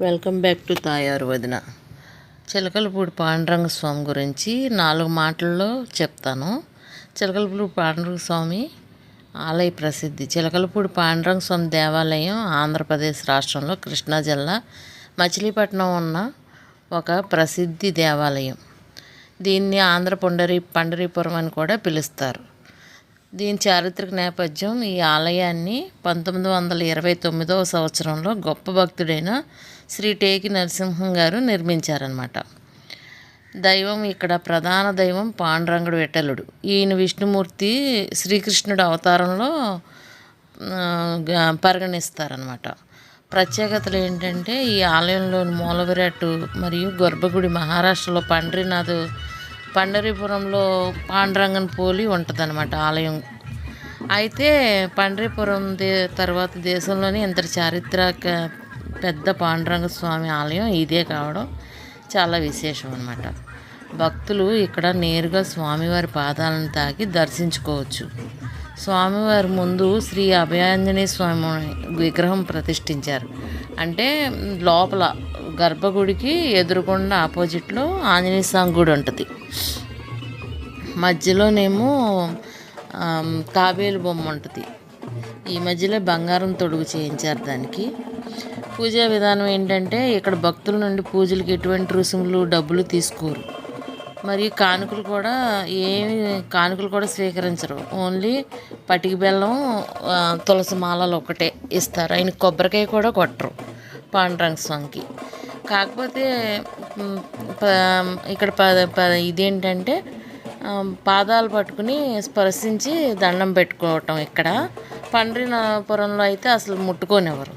Welcome back to తాయారు వదిన. చిలకలపూడి పాండురంగ స్వామి గురించి నాలుగు మాటల్లో చెప్తాను. చిలకలపూడి పాండురంగ స్వామి ఆలయ ప్రసిద్ధి. చిలకలపూడి పాండురంగ స్వామి దేవాలయం ఆంధ్రప్రదేశ్ రాష్ట్రంలో కృష్ణా జిల్లా మచిలీపట్నం ఉన్న ఒక ప్రసిద్ధి దేవాలయం. దీన్ని ఆంధ్ర పుండరి పండరీపురం అని కూడా పిలుస్తారు. దీని చారిత్రక నేపథ్యం ఈ ఆలయాన్ని పంతొమ్మిది వందల ఇరవై తొమ్మిదవ సంవత్సరంలో గొప్ప భక్తుడైన శ్రీ టేకి నరసింహం గారు నిర్మించారనమాట దైవం ఇక్కడ ప్రధాన దైవం పాండురంగుడు విఠలుడు ఈయన విష్ణుమూర్తి శ్రీకృష్ణుడు అవతారంలో పరిగణిస్తారనమాట ప్రత్యేకతలు ఏంటంటే ఈ ఆలయంలోని మూలవిరాట్టు మరియు గర్భగుడి మహారాష్ట్రలో పండ్రినాథ్ పండరీపురంలో పాండురంగన్ పోలి ఉంటుందన్నమాట ఆలయం. అయితే పండరీపురం దే తర్వాత దేశంలోని ఇంత చారిత్రక పెద్ద పాండురంగ స్వామి ఆలయం ఇదే కావడం చాలా విశేషం అనమాట భక్తులు ఇక్కడ నేరుగా స్వామివారి పాదాలను తాకి దర్శించుకోవచ్చు. స్వామివారి ముందు శ్రీ అభయాంజనేయ స్వామి విగ్రహం ప్రతిష్ఠించారు. అంటే లోపల గర్భగుడికి ఎదురుకుండా ఆపోజిట్లో ఆంజనేయ స్వామి గుడి ఉంటుంది. మధ్యలోనేమో తాబేలు బొమ్మ ఉంటుంది. ఈ మధ్యలో బంగారం తొడుగు చేయించారు దానికి. పూజా విధానం ఏంటంటే ఇక్కడ భక్తుల నుండి పూజలకు ఎటువంటి రుసుములు డబ్బులు తీసుకోరు. మరియు కానుకలు కూడా ఏమి కానుకలు కూడా స్వీకరించరు. ఓన్లీ పటికి బెల్లం తులసి మాలలు ఒకటే ఇస్తారు. ఆయన కొబ్బరికాయ కూడా కొట్టరు పాండురంగ స్వామికి. కాకపోతే ఇక్కడ ప ఇదేంటంటే పాదాలు పట్టుకుని స్పర్శించి దండం పెట్టుకోవటం ఇక్కడ. పండ్రినాపురంలో అయితే అసలు ముట్టుకోనివ్వరు.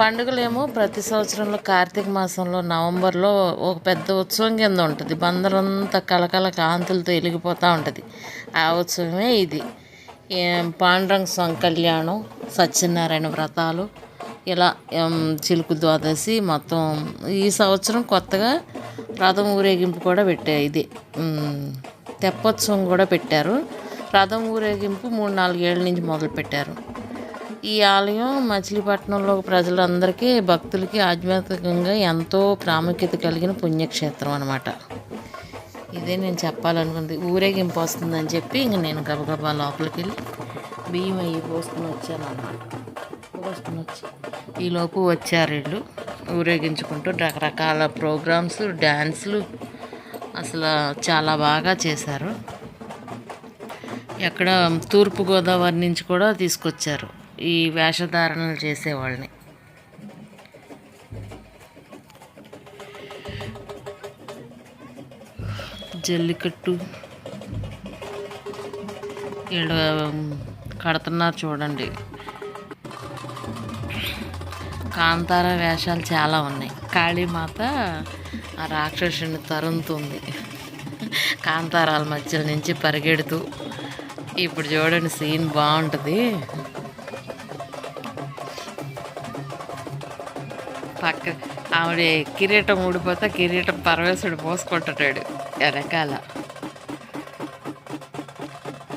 పండుగలేమో ప్రతి సంవత్సరంలో కార్తీక మాసంలో నవంబర్లో ఒక పెద్ద ఉత్సవం కింద ఉంటుంది. బందరంతా కలకల కాంతులతో వెలిగిపోతూ ఉంటుంది. ఆ ఉత్సవమే ఇది. పాండురంగ స్వామి కళ్యాణం సత్యనారాయణ వ్రతాలు ఇలా చిలుకు ద్వాదశి మొత్తం ఈ సంవత్సరం కొత్తగా రథం ఊరేగింపు కూడా పెట్టారు ఇది. తెప్పోత్సవం కూడా పెట్టారు. రథం ఊరేగింపు మూడు నాలుగేళ్ళ నుంచి మొదలు పెట్టారు ఈ ఆలయం మచిలీపట్నంలో ప్రజలందరికీ భక్తులకి ఆధ్యాత్మికంగా ఎంతో ప్రాముఖ్యత కలిగిన పుణ్యక్షేత్రం అనమాట ఇదే నేను చెప్పాలనుకుంది. ఊరేగింపు వస్తుందని చెప్పి ఇంక నేను గబగబా లోపలికి వెళ్ళి బియ్యం అయ్యి పోసుకుని వచ్చాను అన్నమాట. పోసుకుని వచ్చి ఈలోపు వచ్చారు వీళ్ళు. ఊరేగించుకుంటూ రకరకాల ప్రోగ్రామ్స్ డ్యాన్సులు అసలు చాలా బాగా చేశారు. ఎక్కడ తూర్పుగోదావరి నుంచి కూడా తీసుకొచ్చారు. ఈ వేషధారణలు చేసేవాళ్ళని. జల్లికట్టు. వీళ్ళు కడుతున్నారు చూడండి. కాంతార వేషాలు చాలా ఉన్నాయి. కాళీమాత ఆ రాక్షసుని తరుముతుంది. కాంతారాల మధ్య నుంచి పరిగెడుతూ. ఇప్పుడు చూడండి సీన్ బాగుంటుంది. ఆవిడ కిరీటం ఊడిపోతే కిరీటం పరమేశ్వరుడు మోసుకుంటాడు వెనకాల.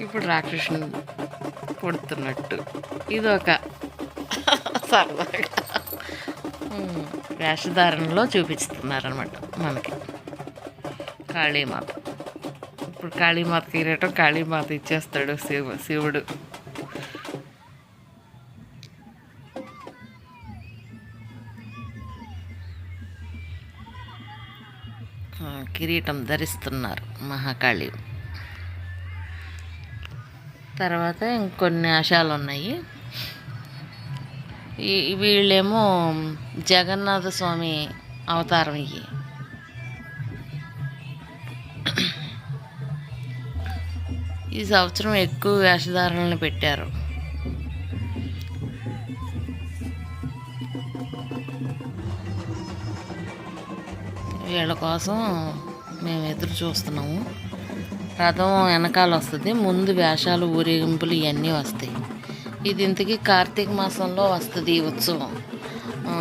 ఇప్పుడు రాక్షసుని కొడుతున్నట్టు. ఇది ఒక సరదాగా వేషధారణలో చూపిస్తున్నారనమాట మనకి. కాళీమాత. ఇప్పుడు కాళీమాత కిరీటం కాళీమాత ఇచ్చేస్తాడు శివ శివుడు. కిరీటం ధరిస్తున్నారు మహాకాళి. తర్వాత ఇంకొన్ని ఆశాలు ఉన్నాయి వీళ్ళేమో జగన్నాథ స్వామి అవతారం ఇవి ఈ సంవత్సరం ఎక్కువ వేషధారణలు పెట్టారు. వీళ్ళ కోసం మేము ఎదురు చూస్తున్నాము. రథం వెనకాల వస్తుంది. ముందు వేషాలు ఊరేగింపులు ఇవన్నీ వస్తాయి. ఇది ఇంతకీ కార్తీక మాసంలో వస్తుంది ఈ ఉత్సవం.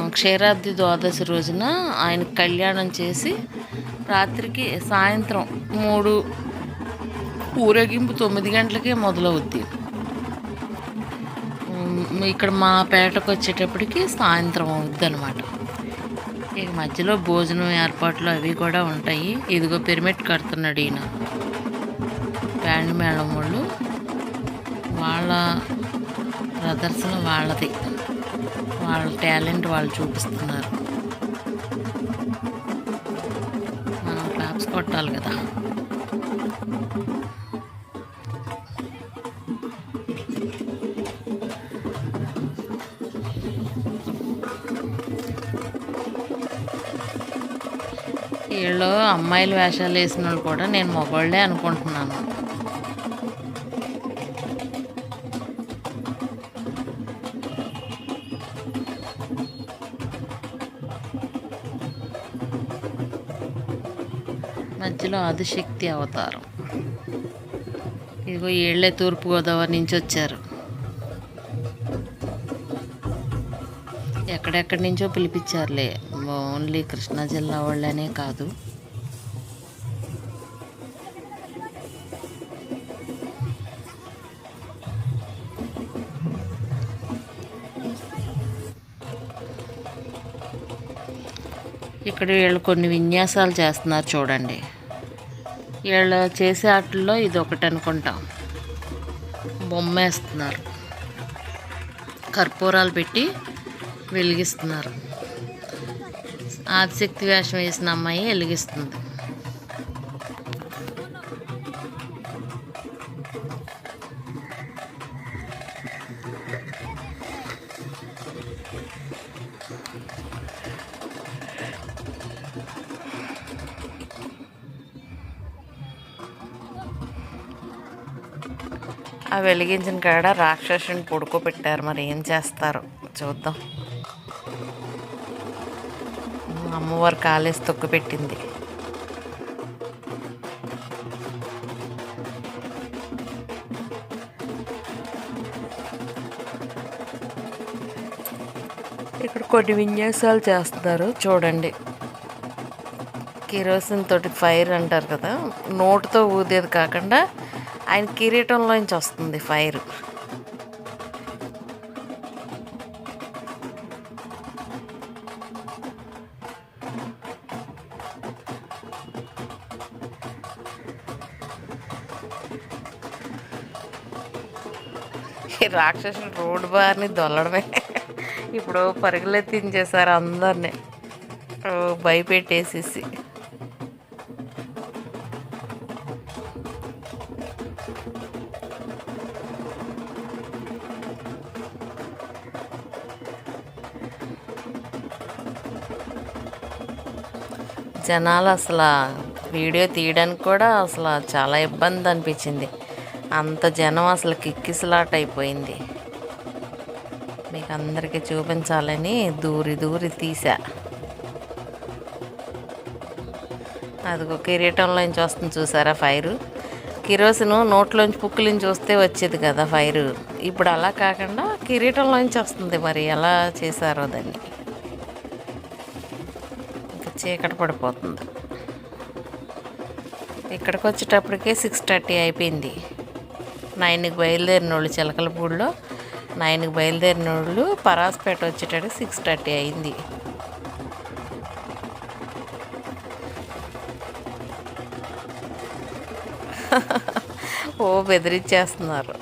క్షీరాబ్ది ద్వాదశి రోజున ఆయన కళ్యాణం చేసి రాత్రికి సాయంత్రం మూడు ఊరేగింపు తొమ్మిది గంటలకే మొదలవుద్ది. ఇక్కడ మా పేటకు వచ్చేటప్పటికి సాయంత్రం అవుద్ది అనమాట ఇక మధ్యలో భోజనం ఏర్పాట్లు అవి కూడా ఉంటాయి. ఇదిగో పిరమిడ్ కడుతున్నాడు ఈయన. బ్యాండ్ మేళం వాళ్ళు. వాళ్ళ ప్రదర్శన వాళ్ళది. వాళ్ళ టాలెంట్ వాళ్ళు చూపిస్తున్నారు. మనం క్లాప్స్ కొట్టాలి కదా. వీళ్ళు అమ్మాయిలు వేషాలు వేసిన వాళ్ళు కూడా నేను మగవాళ్ళే అనుకుంటున్నాను. మధ్యలో ఆదిశక్తి అవతారం. ఇదిగో ఏళ్ళే తూర్పుగోదావరి నుంచి వచ్చారు. ఎక్కడెక్కడి నుంచో పిలిపించారులే. ఓన్లీ కృష్ణా జిల్లా వాళ్ళనే కాదు. ఇక్కడ వీళ్ళు కొన్ని విన్యాసాలు చేస్తున్నారు చూడండి. వీళ్ళు చేసే ఆటల్లో ఇది ఒకటి అనుకుంటాం. బొమ్మ వేస్తున్నారు. కర్పూరాలు పెట్టి వెలిగిస్తున్నారు. ఆదిశక్తి వేషం వేసిన అమ్మాయి వెలిగిస్తుంది ఆ వెలిగించిన కాడ రాక్షసుని పడుకోబెట్టారు. మరి ఏం చేస్తారు? చూద్దాం. అమ్మవారు కాలేసి తొక్కు పెట్టింది ఇక్కడ కొన్ని విన్యాసాలు చేస్తున్నారు చూడండి. కిరోసిన్ తోటి ఫైర్ అంటారు కదా నోటుతో ఊదేది కాకుండా ఆయన కిరీటంలోంచి వస్తుంది ఫైర్. ఈ రాక్షసులు రోడ్డు బార్ని దొల్లడమే. ఇప్పుడు పరుగులెత్తించేశారు అందరినీ. భయపెట్టేసేసి. జనాలు అసలు వీడియో తీయడానికి కూడా అసలు చాలా ఇబ్బంది అనిపించింది. అంత జనం అసలు కిక్కిసలాట అయిపోయింది మీకు అందరికీ చూపించాలని దూరి దూరి తీసా అదిగో కిరీటంలోంచి వస్తుంది చూసారా ఫైరు? కిరోసిను నోట్లోంచి పుక్కులోంచి వస్తే వచ్చేది కదా ఫైరు. ఇప్పుడు అలా కాకుండా కిరీటంలోంచి వస్తుంది మరి ఎలా చేశారో దాన్ని. ఇంకా చీకటి పడిపోతుంది. ఇక్కడికి వచ్చేటప్పటికే సిక్స్ థర్టీ అయిపోయింది. నైన్కి బయలుదేరిన వాళ్ళు చిలకలపూడిలో. నైన్కి బయలుదేరిన వాళ్ళు పరాస్పేట వచ్చేటప్పుడు సిక్స్ థర్టీ అయింది. ఓ బెదిరించేస్తున్నారు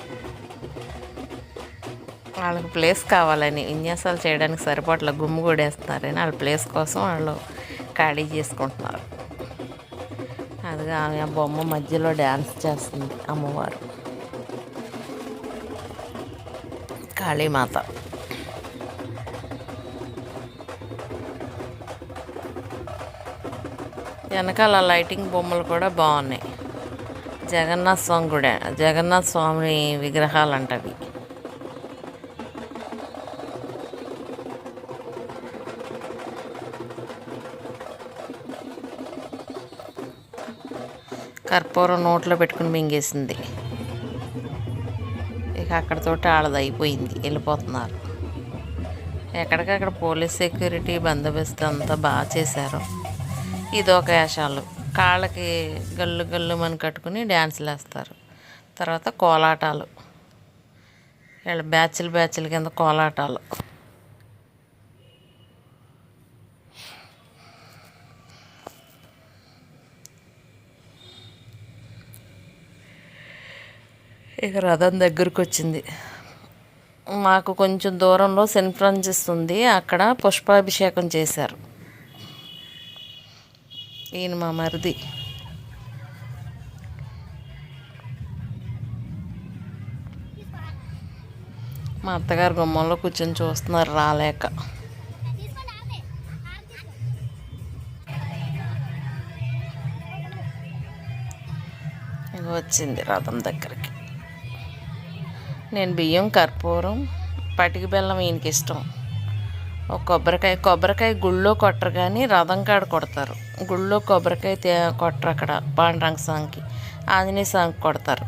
వాళ్ళకి ప్లేస్ కావాలని విన్యాసాలు చేయడానికి సరిపట్ల గుమ్ము కొడేస్తున్నారని వాళ్ళ ప్లేస్ కోసం వాళ్ళు ఖాళీ చేసుకుంటున్నారు. అదిగా ఆమె ఆ బొమ్మ మధ్యలో డ్యాన్స్ చేస్తుంది అమ్మవారు. కాళీమాత వెనకాల లైటింగ్ బొమ్మలు కూడా బాగున్నాయి. జగన్నాథ్ స్వామి గుడి జగన్నాథ్ స్వామి విగ్రహాలు అంటవి కర్పూరం నోట్లో పెట్టుకుని మింగేసింది. ఇక అక్కడతోటి ఆడది అయిపోయింది. వెళ్ళిపోతున్నారు. ఎక్కడికక్కడ పోలీస్ సెక్యూరిటీ బందోబస్తు అంతా బాగా చేశారు. ఇదొక వేషాలు. కాళ్ళకి గల్లు గల్లు మని కట్టుకుని డ్యాన్సులు వేస్తారు. తర్వాత కోలాటాలు. వీళ్ళ బ్యాచ్లు బ్యాచ్ల కింద కోలాటాలు. ఇక రథం దగ్గరకు వచ్చింది మాకు కొంచెం దూరంలో సెయింట్ ఫ్రాన్సిస్ ఉంది. అక్కడ పుష్పాభిషేకం చేశారు. ఈయన మా మరిది. మా అత్తగారు గుమ్మంలో కూర్చొని చూస్తున్నారు రాలేక. ఇక వచ్చింది రథం దగ్గరికి. నేను బియ్యం కర్పూరం పటికి బెల్లం ఈయనకి ఇష్టం. ఒక కొబ్బరికాయ కొబ్బరికాయ గుళ్ళో కొట్టరు కానీ రథం కాడ కొడతారు. గుళ్ళో కొబ్బరికాయ తే కొట్టరు అక్కడ పాండురంగ సాంగ్కి ఆంజనేయ సాంగ్ కొడతారు.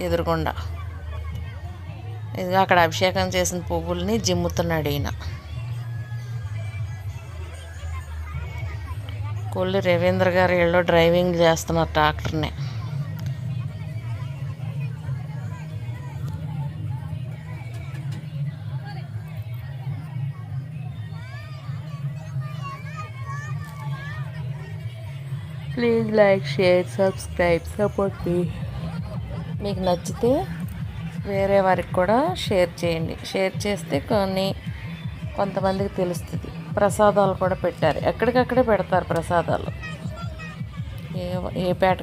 ఎదురుగుండా. ఇది అక్కడ అభిషేకం చేసిన పువ్వుల్ని జిమ్ముతున్నాడు ఈయన. కొల్లి రవీంద్ర గారు ఇళ్ళు డ్రైవింగ్ చేస్తున్నారు ట్రాక్టర్ని. Please like share subscribe support మీ మీకు నచ్చితే వేరే వారికి కూడా షేర్ చేయండి. షేర్ చేస్తే కొన్ని కొంతమందికి తెలుస్తుంది. ప్రసాదాలు కూడా పెట్టారు. ఎక్కడికక్కడే పెడతారు ప్రసాదాలు. ఏ ఏ పేట